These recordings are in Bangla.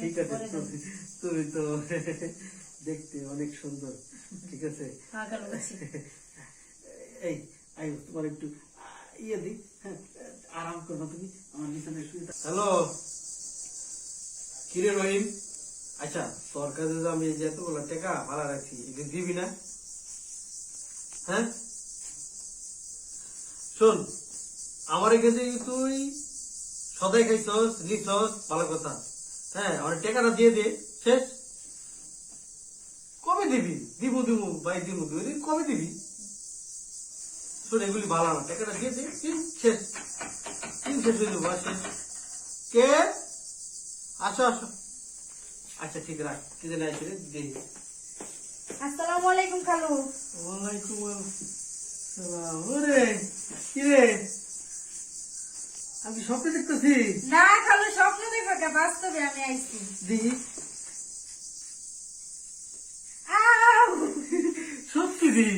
ঠিক আছে তুমি তো দেখতে অনেক সুন্দর ঠিক আছে? এই আই তোমার একটু ইয়ে দিই হ্যাঁ আরাম করবা তুমি আমার বিছানায় শুয়ে হ্যালো। কিরে রহিম? আচ্ছা তোর কাছে যে আমি যে এতগুলো টাকা ভাড়া রাখছি এটা দিবি না? হ্যাঁ? শোন আমার কাছে তুই সদাই খাইছস লিখছস ভালো কথা। হ্যাঁ আমার টাকাটা দিয়ে দে শেষ। কবে দিবি? দিব দিব ভাই দিব দিব কবে দিবি? শোন এগুলি ভালো না। টাকাটা দিয়ে দে শেষ। তিন শেষ হয়ে যাব শেষ। কে? আসো আসো। আচ্ছা ঠিক রাখ। কি আছে রে দেখি আসসালামু আলাইকুম খালু। ওয়ালাইকুম আসসালাম। ওরে কি রে? আমি স্বপ্নে দেখতেছি। না খালু স্বপ্ন দেখবে কে বাস্তবে আমি আইছি। আউ! সত্যি দি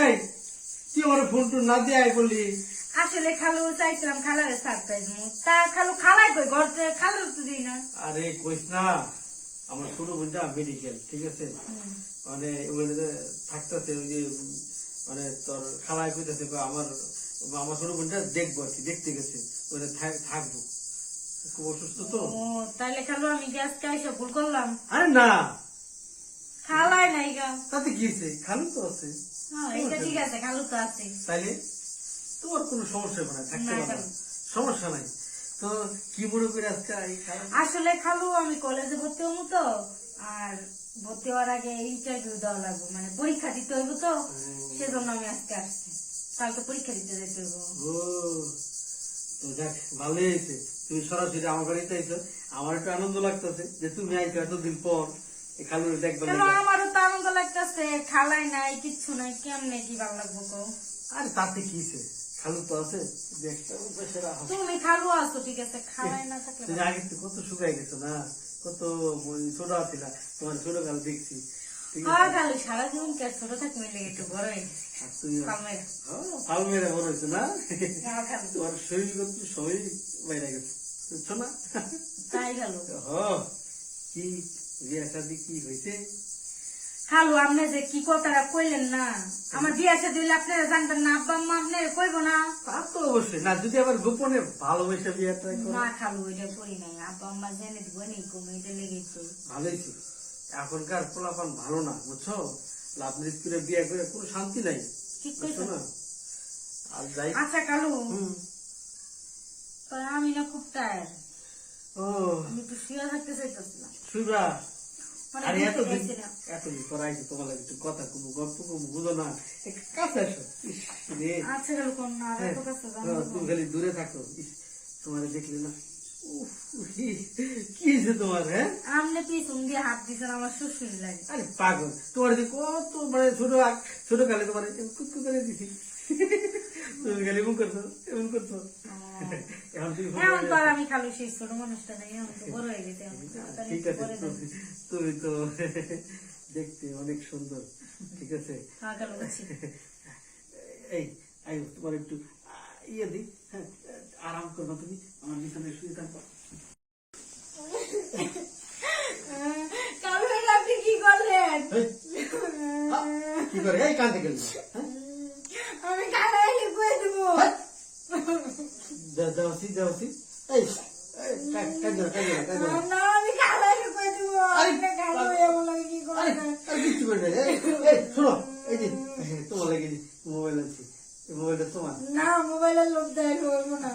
এই তুই আমার ফোন টোন না দিয়ে আয় বললি। আসলে খালু চাইছিলাম খালারে সারপ্রাইজ মু তা খালু খালাই কই? ঘর থেকে খালু তো দিই না। আরে কইস না আমার ছোট বোনটা মেডিকেল ঠিক আছে? মানে ওখানে থাকতেছে ওই যে মানে তোর খালায় কইতেছে আমার আমার ছোট বোনটা দেখব আর কি দেখতে গেছে। থাকব। খুব অসুস্থ তো? ও তাইলে আমি গ্যাস ভুল করলাম? আরে না। খালাই নাই গা। তাতে কি হয়েছে? খালু তো আছে। এটা ঠিক আছে খালু তো আছে। তাইলে? তোমার কোনো সমস্যা হবে না থাকতে না, সমস্যা নাই। তো কি মনে করে আজকে আসলে খালু আমি কলেজে ভর্তি হব তো আর ভর্তি হওয়ার আগে ইন্টারভিউ দেওয়া লাগবে মানে পরীক্ষা দিতে হইব তো সেজন্য আমি আজকে আসছি। কালকে পরীক্ষা দিতে যেতে ও তো যাক ভালোই হয়েছে তুমি সরাসরি আমার বাড়িতে আইছো। আমার একটু আনন্দ লাগতেছে যে তুমি আইছো এতদিন পর। খালুর দেখবে আমারও তো আনন্দ লাগতেছে। খালাই নাই কিচ্ছু নাই। কেমনে কি ভালো লাগবো কো আরে তাতে কি হয়েছে খালু তো আছে। তুমি খালু আছো ঠিক আছে। খালাই না থাকলে আগে কত শুকাই গেছো না? কত ছোট ছিল তোমার ছোট কাল দেখছি। সারা জীবন ছোট থাকতে একটু বড় হয়ে গেছে? আর তুমি কামের ফাল মেরে বড় হয়েছো না? খালু তোমার শরীর কিন্তু সবই বাইরে গেছে। বুঝছ না? তাই খালু কি বিয়া শাদি কি হয়েছে? খালু আপনি যে কি কথাটা কইলেন না? আমার বিয়ে দিলে আপনারা জানবেন না আব্বা আম্মা আপনারা কইব না। তা তো অবশ্যই। না যদি আবার গোপনে ভালোবেসে বিয়ে ট্রাই না খালু ওইটা করি নাই। আব্বা আম্মা জেনে দিব নি কমে এটা লেগেছে। ভালোই ছিল। এখনকার পোলাপান ভালো না বুঝছ? লাভ করে বিয়ে করে কোনো শান্তি নাই ঠিক কইছো। না? আর যাই আচ্ছা কালু। হুম। তো আমি না খুব ও। আমি একটু শুয়ে থাকতে চাইতেছিলাম মানে আরে পর আইছি তোমার লাগে একটু কথা কমু গল্প কমু বুঝো না? একটু কাছে আসো। আচ্ছা কালু কোন না হ্যাঁ, এত কাছে তুমি খালি দূরে থাকো। তোমার দেখলে না। কি কি তোমার হ্যাঁ? আমনে পিছন দিয়ে হাত দিছেন আমার শ্বশুর লাগে। আরে পাগল তোমার যে কত মানে ছোট ছোট কালে তোমার কুতকু করে দিছি। তুমি খালি এমন করছ এমন করছ। এখন তুমি এখন তো আর আমি খালু সেই ছোট মানুষটা নাই এখন তো বড় হয়ে গেছে ঠিক আছে তুমি- তো দেখতে অনেক সুন্দর ঠিক আছে? হ্যাঁ এই তোমার একটু ইয়ে দিই হ্যাঁ আরাম করবা তুমি আমার বিছানায় শুয়ে আপনি কি করলেন? কি করে? এই কান্দে গেলি হ্যাঁ? আমি দেবো। সি সি। এই। না আমি কালাই লিখে দেবো। আরে, আপনি এমন লাগে কি আরে করলেন আরে কিচ্ছু করে না। এই এই শোনো এই যে তোমার লাগে মোবাইল আছে এই মোবাইলটা তোমার না মোবাইলের লোক দেয় করব না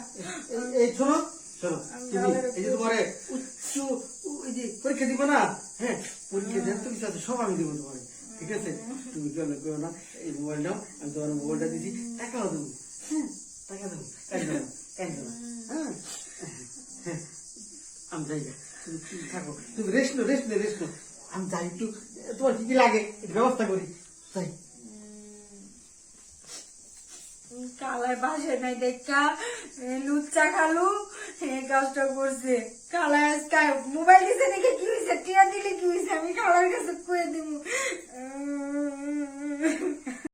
এই- এই শোনো শোনো আমি তুমি গালের এই যে তোমার উচ্চ ও- এই যে পরীক্ষা দিব না? হ্যাঁ পরীক্ষা দেন তুমি সাথে সব আমি দিব তোমার ঠিক আছে? তুমি কেন কেউ না এই মোবাইল নাও আমি তোমার মোবাইলটা দিছি টাকাও দেবো। হ্যাঁ টাকা দেবো। দেবো হ্যাঁ হ্যাঁ, আমি যাই থাকো? তুমি rest no rest rest no আমি যাই একটু তোমার কি কি লাগে? ব্যবস্থা করি। কালার বাসে নাই দেখা লুচ্চা খালু কাজটা করছে। কালার আজকে মোবাইল দিছে নাকি কি হয়েছে টিয়া দিলে কি হয়েছে আমি কালার কাছে কয়ে দিব